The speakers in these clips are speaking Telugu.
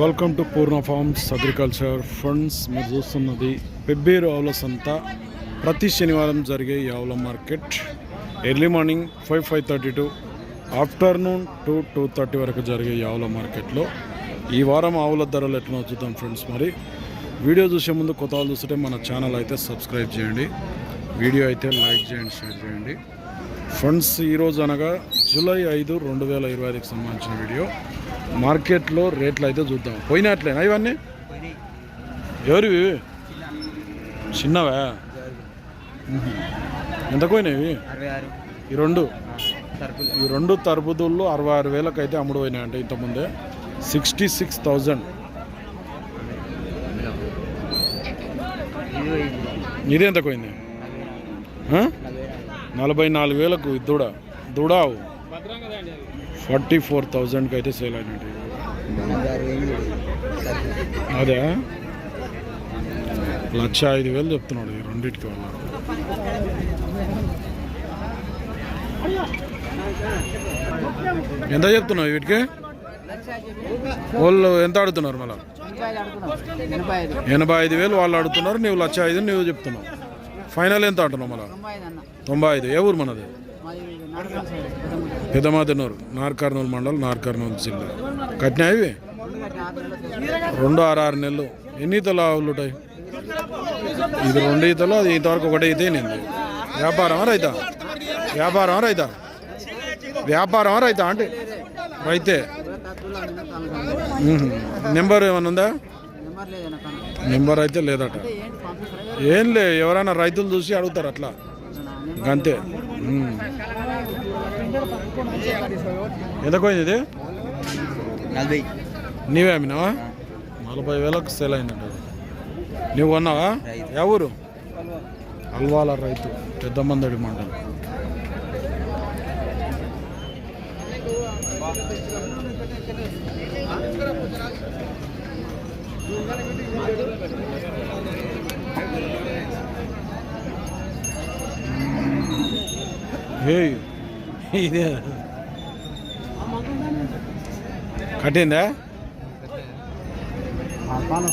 Welcome to Purna farms agriculture funds మీరు చూస్తున్నది పెబ్బేరు ఆవుల సంత. ప్రతి శనివారం జరిగే ఈ ఆవుల market. Early morning five five thirty to afternoon two two thirty వరకు జరిగే ఈ ఆవుల మార్కెట్లో. ఈ వారం ఆవుల ధరలు ఎట్లా చూద్దాం ఫ్రెండ్స్ మరి. వీడియో చూసే ముందు కొత్త వాళ్ళు చూస్తే మన ఛానల్ అయితే సబ్స్క్రైబ్ చేయండి. వీడియో అయితే లైక్ చేయండి షేర్ చేయండి. ఫండ్స్ ఈరోజు అనగా జూలై ఐదు రెండు వేల ఇరవై ఐదుకి సంబంధించిన వీడియో మార్కెట్లో రేట్లు అయితే చూద్దాం. పోయినట్లేనా ఇవన్నీ? ఎవరివి? చిన్నవా. ఎంత పోయినాయి ఈ రెండు? ఈ రెండు తరబుదుళ్ళు అరవై ఆరు వేలకు అయితే అమ్ముడు పోయినాయి అంటే ఇంతకుముందే సిక్స్టీ సిక్స్ థౌజండ్ ఇది ఎంత పోయింది? నలభై నాలుగు వేలకు దూడ దూడావు ఫార్టీ ఫోర్ థౌజండ్కి అయితే సేల్ అయినట్టు. అదే? లక్ష ఐదు వేలు చెప్తున్నాడు ఈ రెండింటికి వల్ల. ఎంత చెప్తున్నావు వీటికి? వాళ్ళు ఎంత ఆడుతున్నారు మళ్ళా? ఎనభై ఐదు వేలు వాళ్ళు ఆడుతున్నారు నువ్వు లక్ష ఐదు నువ్వు చెప్తున్నావు. ఫైనల్ ఎంత ఆడుతున్నావు మళ్ళా? తొంభై ఐదు. ఏ ఊరు మనది? పెదమాదనూరు నార్కర్నూలు మండలం నార్కర్నూలు జిల్లా. కట్టినా ఇవి? రెండు ఆరు ఆరు నెలలు. ఎన్ని ఈతలు ఆవులు ఉంటాయి? ఇది రెండు ఈతలు అది ఇంతవరకు ఒకటే అయితే నేను వ్యాపారమా రైతా? వ్యాపారమా రైతా? వ్యాపారమా రైతా అంటే? రైతే. నెంబర్ ఏమైనా ఉందా? నెంబర్ అయితే లేదట. ఏం లే ఎవరైనా రైతులు చూసి అడుగుతారు అట్లా. అంతే ఎంత పోయింది ఇది? నలభై. నీవే అమ్మినావా? నలభై వేలకు సేల్ అయిందంట. నువ్వు కొన్నావా? ఊరు? అల్వాల రైతు పెద్ద మందడి మండలం. హే ఇదే. కట్టిందా? పాలు?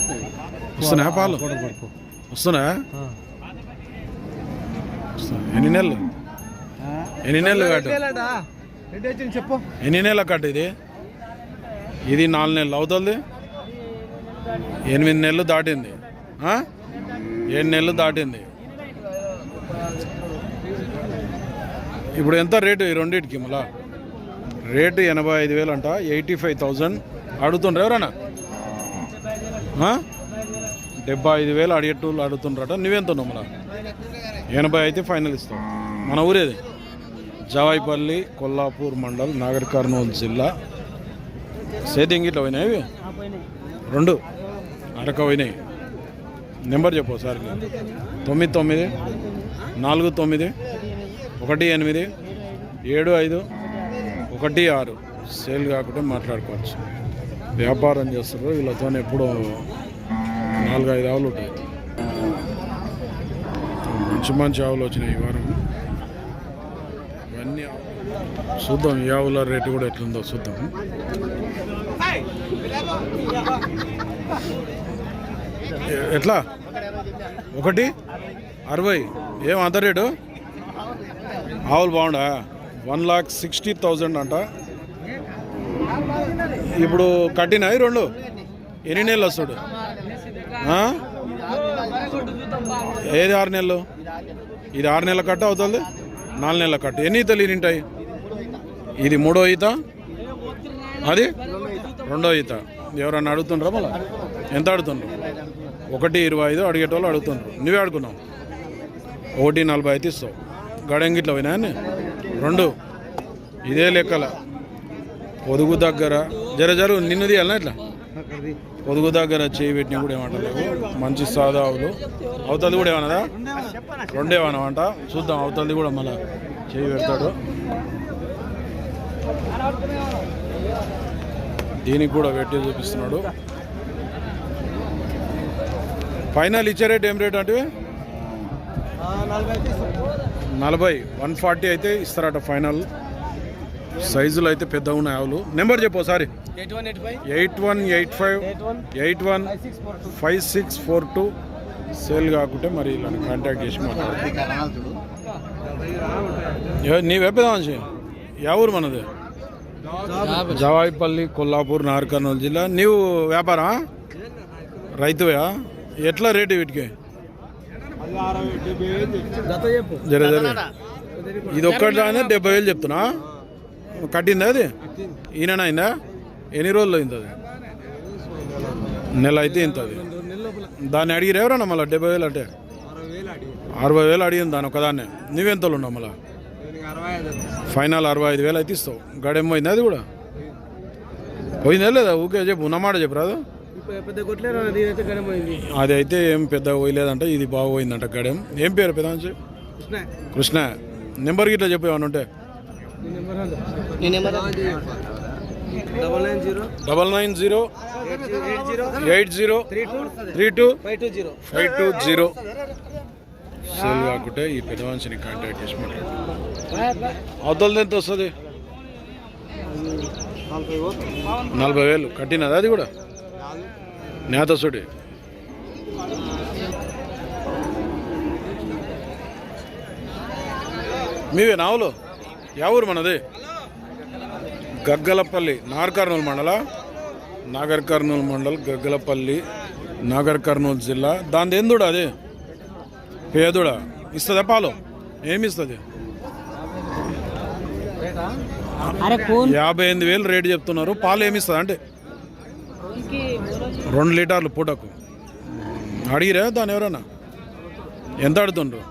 వస్తున్నా? పాలు వస్తున్నా. ఎన్ని నెలలు? ఎన్ని నెలలు కట్టు చెప్పు ఎన్ని నెలలు కట్టు ఇది? ఇది నాలుగు నెలలు అవుతుంది. ఎనిమిది నెలలు దాటింది. ఏడు నెలలు దాటింది. ఇప్పుడు ఎంత రేటు ఈ రెండింటికి మళ్ళా? రేటు ఎనభై ఐదు వేలు అంట ఎయిటీ ఫైవ్ థౌజండ్ అడుగుతుండ్రు ఎవరన్నా డెబ్బై ఐదు వేలు అడిగేటోళ్ళు అడుగుతుండ్రట నువ్వెంత ఉన్నావు మళ్ళా? ఎనభై అయితే ఫైనల్ ఇస్తాం మన ఊరేది జవాయిపల్లి కొల్లాపూర్ మండల్ నాగర్ కర్నూలు జిల్లా. సేతింగ్ ఇట్లా పోయినాయి ఇవి? రెండు. అరక పోయినాయి. నెంబర్ చెప్పు సార్ తొమ్మిది తొమ్మిది నాలుగు తొమ్మిది ఒకటి ఎనిమిది ఏడు ఐదు ఒకటి ఆరు. సేల్ కాకుండా మాట్లాడుకోవచ్చు. వ్యాపారం చేస్తారు వీళ్ళతో ఎప్పుడూ నాలుగు ఐదు ఆవులు ఉంటాయి. మంచి మంచి ఆవులు వచ్చినాయి ఈ వారం. ఇవన్నీ చూద్దాం ఈ ఆవుల రేటు కూడా ఎట్లుందో చూద్దాం. ఎట్లా? ఒకటి? అరవై. ఏం అంత రేటు? ఆవులు బాగుండా? వన్ లాక్ సిక్స్టీ థౌజండ్ అంట. ఇప్పుడు కట్టినాయి రెండు. ఎన్ని నెలలు వస్తాడు? ఏది ఆరు నెలలు? ఇది ఆరు నెలల కట్ట అవుతుంది. నాలుగు నెలల కట్ట. ఎన్ని ఈతలు ఉంటాయి ఇది మూడో ఈత? అది? రెండో ఈత. ఎవరన్నా అడుగుతుండ్రా మళ్ళా? ఎంత అడుగుతుండ్రు ఒకటి ఇరవై ఐదు అడిగేటోళ్ళు అడుగుతుండ్రు. నువ్వే అడుగున్నావు ఒకటి నలభై అయితే ఇస్తావు గడంగిట్ల పోయినా రెండు. ఇదే లెక్కల. పొదుగు దగ్గర. జర జరు నిన్ను తీయాలనా ఇట్లా? పొదుగు దగ్గర చేయి పెట్టిన కూడా ఏమంటలేవు. మంచి సాదావులు అవతలది కూడా ఏమన్నదా? రెండేమన్నా అంట చూద్దాం అవతలది కూడా మళ్ళా చేయి పెడతాడు. దీనికి కూడా పెట్టి చూపిస్తున్నాడు. ఫైనల్ ఇచ్చే రేట్ ఏం రేట్ అంటే నలభై వన్ ఫార్టీ అయితే ఇస్తారట ఫైనల్. సైజులు అయితే పెద్ద ఉన్నాయి ఆవులు. నెంబర్ చెప్పు ఒకసారి. Eight one eight five eight one five six four two sale కాకుంటే మరి ఇలా కాంటాక్ట్ చేసి మాట్లాడు. నీ వెబ్బేదా యా ఊరు మనది? జవాయిపల్లి కొల్లాపూర్ నార్కర్నూలు జిల్లా. నీవు వ్యాపారం రైతువా? ఎట్లా రేటు వీటికి? జర జర ఇది ఒక్కటి రానే? డెబ్బై వేలు చెప్తున్నా? కట్టిందా అది? ఈయన అయిందా? ఎన్ని రోజులు అయింది అది? నెల అయితే ఇంత అది. దాన్ని అడిగిరు ఎవరన్నా మళ్ళీ డెబ్బై వేలు అంటే? అరవై వేలు అడిగింది దాని ఒకదాన్నే. నువ్వెంతలో ఉన్నావు మళ్ళీ? ఫైనల్ అరవై ఐదు వేలు అయితే ఇస్తావు. గడేం పోయింది అది కూడా? పోయిందా. లేదా? ఊకే చెప్పు. ఉన్నమాట చెప్పు రాదు. పెద్ద కొట్లేరు అది అయితే ఏం పెద్ద పోయలేదంట ఇది బాగా పోయిందంట గడేం ఏం పేరు పెద్ద? కృష్ణ. కృష్ణ. నెంబర్ గిట్లా చెప్పు ఏమన్నా ఉంటే. Double nine zero. Double nine zero. Eight zero. Eight zero. Three two. Three two. Five two zero. Five two zero. Sale కాకుంటే ఈ పెద్ద మనిషిని కాంటాక్ట్ చేసి మాట్లాడు. అవతలది ఎంత వస్తుంది? నలభై వేలు. కట్టినది అది కూడా? నేత సుడి మీవే నావులు యా ఊరు మనది? గగ్గలపల్లి నాగర్ కర్నూలు మండల. నాగర్ కర్నూలు మండల్ గగ్గలపల్లి నాగర్ కర్నూలు జిల్లా దాని ఎందుడా అది? పేదుడా? ఇస్తుందా పాలు? ఏమి ఇస్తుంది యాభై ఎనిమిది వేలు రేటు చెప్తున్నారు. పాలు ఏమి ఇస్తుంది అంటే? రెండు లీటర్లు పూటకు. అడిగిరా దాని ఎవరన్నా? ఎంత అడుతుండ్రు?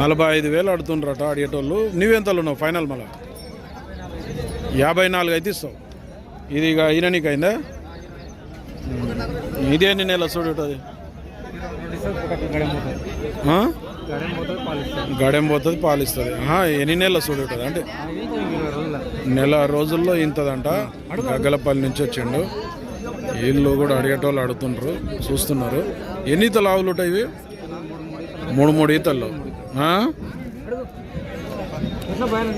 నలభై ఐదు వేలు అడుతుండ్రట అడిగేటోళ్ళు. నువ్వెంతలు ఉన్నావు ఫైనల్ మళ్ళా? యాభై నాలుగు అయితే ఇస్తావు. ఇది ఇక ఈయన నీకు అయిందా? ఇది ఎన్ని నెలల చూడు అది ఆ? గడెం పోతుంది పాలిస్తుంది ఎన్ని నెలల చూడు ఉంటుంది అంటే నెల రోజుల్లో ఇంతదంట. గగ్గలపల్లి నుంచి వచ్చిండు. వీళ్ళు కూడా అడిగేటోళ్ళు అడుగుతుండ్రు చూస్తున్నారు. ఎన్ని ఈతలు ఆవులు ఉంటాయి ఇవి? మూడు మూడు ఈతల్లో. సార్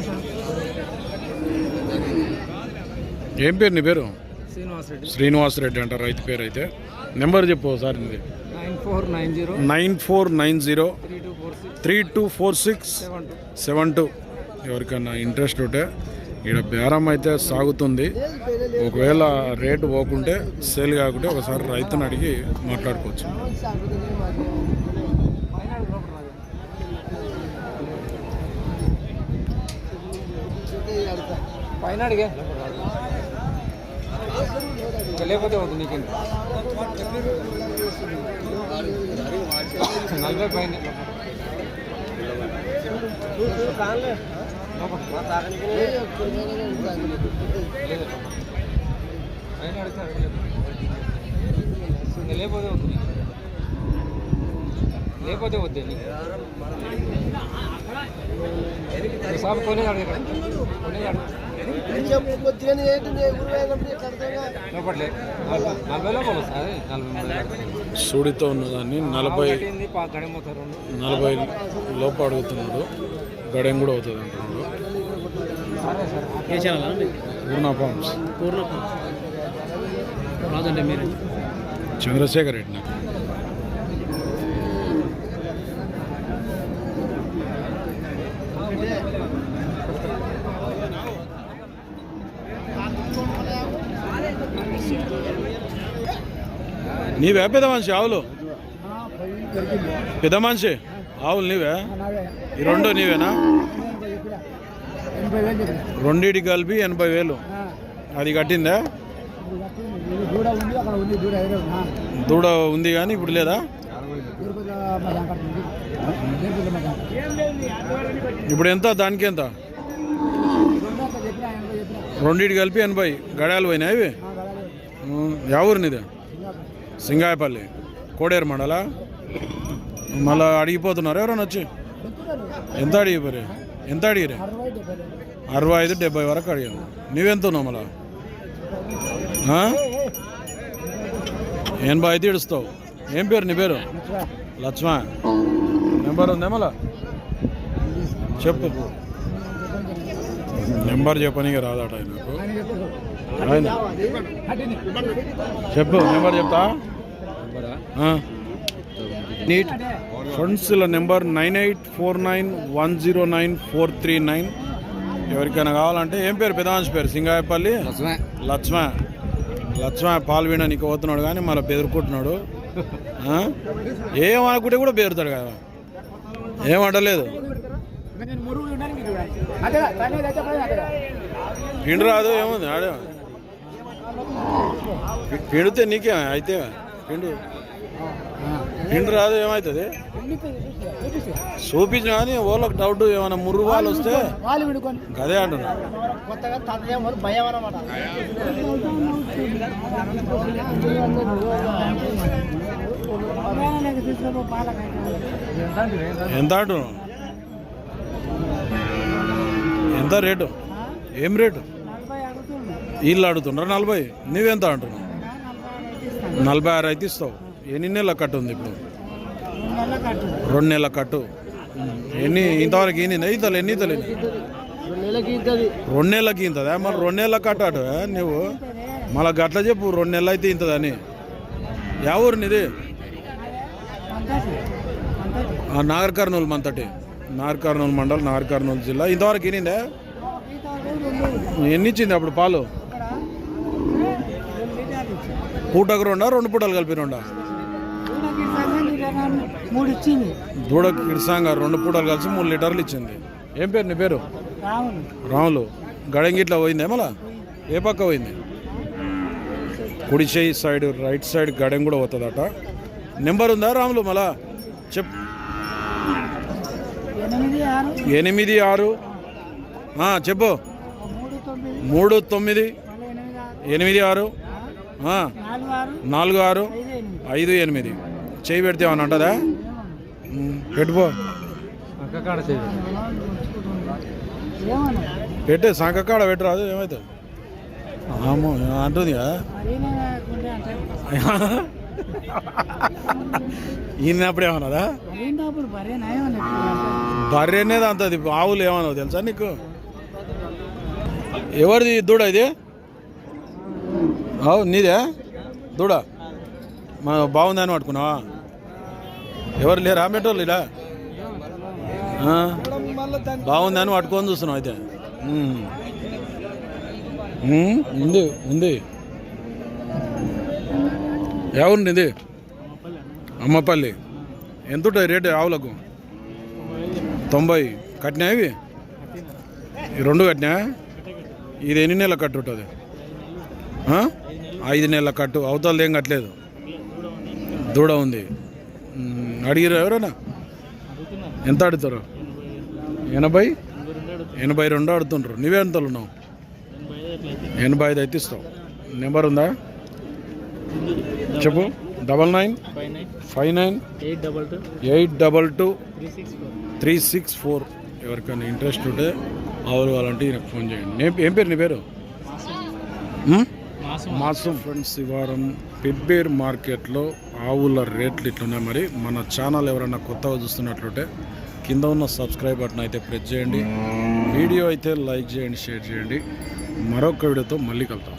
ఏం పేరు నీ పేరు? శ్రీనివాస్ రెడ్డి అంట రైతు పేరు అయితే. నెంబర్ చెప్పు నీది. Nine four nine zero. Three two four six. Seven two. ఎవరికన్నా ఇంట్రెస్ట్ ఉంటే ఇక్కడ బేరం అయితే సాగుతుంది. ఒకవేళ రేటు పోకుంటే సేల్ కాకుంటే ఒకసారి రైతుని అడిగి మాట్లాడుకోవచ్చు. పైన అడిగే. లేకపోతే అవుతుంది నలభై పైన. లేకపోతే వద్దు లేకపోతే వద్దు నీకు సాబ్ కొనేది సూడితో ఉన్నదాన్ని నలభై నలభై లోపు అడుగుతున్నాడు. గడెం కూడా అవుతుంది ఏ ఛానల్ అండి పూర్ణ ఫార్మ్స్. పూర్ణ రాదండి మీరు? చంద్రశేఖర్ రెడ్డి నాకు. నీవే పెద్ద మనిషి ఆవులు. పెద్ద మనిషి ఆవులు నీవే? ఈ రెండు నీవేనా? రెండింటికి కలిపి ఎనభై వేలు. అది కట్టిందా? దూడ ఉంది కానీ ఇప్పుడు లేదా? ఇప్పుడు ఎంత? దానికి ఎంత? రెండింటికి కలిపి ఎనభై. గడాలు పోయినాయి ఇవి? ఉమ్, యా ఊరినిది సింగాయపల్లి. కోడేరు మండల? మళ్ళా అడిగిపోతున్నారు ఎవరైనా వచ్చి? ఎంత అడిగిపోయారు ఎంత అడిగిరే అరవై ఐదు డెబ్బై వరకు అడిగాను. నువ్వెంత ఉన్నావు మళ్ళా ఎనభై ఐదు ఇడుస్తావు ఏం పేరు నీ పేరు? లక్ష్మ. నెంబర్ ఉందే మళ్ళా? చెప్పు. నెంబర్ చెప్పనీకి రాదట ఆయనకు ఆయన. చెప్పు నెంబర్ చెప్తా? నీట్ ఫ్రెండ్స్ల number nine eight four nine one zero nine four three nine. ఎవరికైనా కావాలంటే ఏం పేరు? పెదాంశ పేరు. సింగాయపల్లి? లక్ష్మ. లక్ష్మ. పాలు వీణ నీకు పోతున్నాడు కానీ మళ్ళీ బెదురుకుంటున్నాడు? ఏమనుకుంటే కూడా బెదురుతాడు కదా. ఏమంటలేదు పిండు రాదు ఏముంది? ఆడే పిండితే నీకే అయితే పిండు. నిండు రాదు ఏమవుతుంది చూపించిన కానీ ఓళ్ళకి డౌట్ ఏమైనా ముర్రు వాళ్ళు వస్తే అదే అంటున్నా. ఎంత అంటున్నావు? ఎంత రేటు? ఏం రేటు? వీళ్ళు అడుగుతున్నారు నలభై. నువ్వెంత అంటున్నావు? నలభై ఆరు అయితే ఇస్తావు. ఎన్ని నెలల కట్టు ఉంది ఇప్పుడు? రెండు నెలల కట్టు. ఎన్ని ఇంతవరకు ఎన్ని ఈతలు ఎన్ని ఈతలు? రెండు నెలలకి ఇంతది మరి రెండు నెలల కట్టాడు నువ్వు? మళ్ళీ గట్ల చెప్పు రెండు నెలలు అయితే ఇంతదని యా ఊరు నీది? ఆ, నాగర్ కర్నూలు మంతటి. నాగర్ కర్నూలు మండల్ నాగర్ కర్నూలు జిల్లా. ఇంతవరకు ఎన్నిందే ఎన్ని ఇచ్చింది అప్పుడు పాలు? పూటకు రెండా? రెండు పూటలు కలిపి రెండా? మూడు ఇచ్చింది దూడ కిడ్సాంగా రెండు పూటలు కలిసి మూడు లీటర్లు ఇచ్చింది. ఏం పేరు నీ పేరు? రావును రాములు. గడంగిట్లా పోయిందే మళ్ళా ఏ పక్క పోయింది? కుడి చేయి సైడ్ రైట్ సైడ్ గడం కూడా పోతుందట. నెంబర్ ఉందా రాములు మళ్ళా? చెప్. ఎనిమిది ఆరు. చెప్పు. మూడు తొమ్మిది. ఎనిమిది ఆరు. నాలుగు ఆరు. ఐదు ఎనిమిది. చేయి పెడితే ఏమన్నా అంటదా ఉమ్, పెట్టుకో పెట్టే సంకకాడ పెట్టరాదు ఏమవుతుంది ఆమో అంటుంది కదా. ఈయనప్పుడు ఏమన్నదా నయమని బర్రె అనేది అంతది ఆవులు ఏమన్నావు తెలుసా నీకు? ఎవరిది దూడ ఇది? అవు నీదే? దూడ. మా బాగుందని పట్టుకున్నావా? ఎవరు లేరా? మెట్టోళ్ళు ఇలా? బాగుందని పట్టుకొని చూస్తున్నాం అయితే. ఉంది ఉంది. ఎవరు ఇది? అమ్మపల్లి. ఎంత ఉంటుంది రేటు ఆవులకు? తొంభై. కట్టినా ఇవి? ఈ రెండు కట్టినా? ఇది ఎన్ని నెలల కట్టు ఉంటుంది? ఐదు నెలల కట్టు. అవతలది ఏం కట్టలేదు? దూడ ఉంది. అడిగిరా ఎవరైనా? ఎంత అడుగుతారు ఎనభై? ఎనభై రెండు అడుగుతుండ్రు నువ్వే ఉన్నావు ఎనభై ఐదు అయితే ఇస్తావు. నెంబర్ ఉందా? చెప్పు. Double nine? Five nine? Five nine eight double two? Eight double two three six four. ఎవరికైనా ఇంట్రెస్ట్ ఉంటే ఆవులు కావాలంటే ఈయనకు ఫోన్ చేయండి. ఏం పేరు నీ పేరు? మాసం ఫ్రెండ్స్ ఈ వారం పెబ్బేర్ మార్కెట్లో ఆవుల రేట్లు ఇట్లున్నాయి. మరి మన ఛానల్ ఎవరైనా కొత్తగా చూస్తున్నట్లుంటే కింద ఉన్న సబ్స్క్రైబ్ బటన్ అయితే ప్రెస్ చేయండి. వీడియో అయితే లైక్ చేయండి షేర్ చేయండి. మరొక వీడియోతో మళ్ళీ కలుద్దాం.